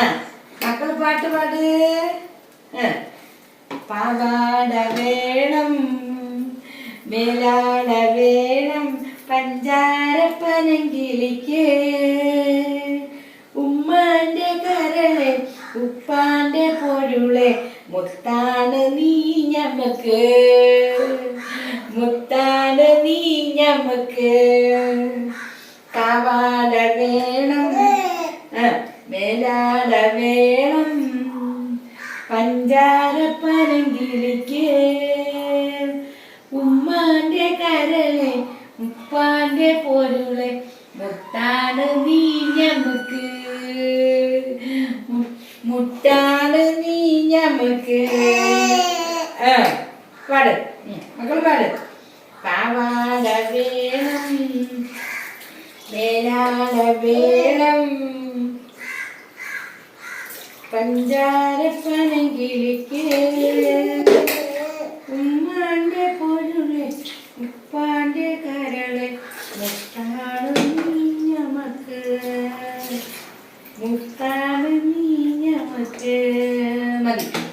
ആ. മക്കൾ പാട്ട് പാട്. പാവാട വേണം മേലാട വേണം പഞ്ചാരപ്പനങ്കിളിക്ക്. ഉമ്മാന്റെ കരളെ ഉപ്പാന്റെ പൊരുളെ മുത്താണ് നീ ഞമ്മക്ക് മുത്താണ് നീ ഞമ്മക്ക് കവാട വേണം മേലാട വേണം. പഞ്ചാരപ്പനങ്കിളിക്ക്. ഉമ്മാന്റെ കരളെ ഉപ്പാന്റെ പൊരുളെ മുത്താണ് നീ ഞമ്മക്ക് മുട്ടാണ് നീ ഞമ്മക്ക് പാട്. മക്കൾ പാട്. പാവാട വേണം. വേലാട വേണം. പഞ്ചാരപ്പനങ്കിളിക്ക് ഉമ്മാന്റെ പൊരുളെ ഉപ്പാന്റെ കരളെ മുത്താണ് നീ ഞമക്ക്. നീ ഞമക്ക്. മതി.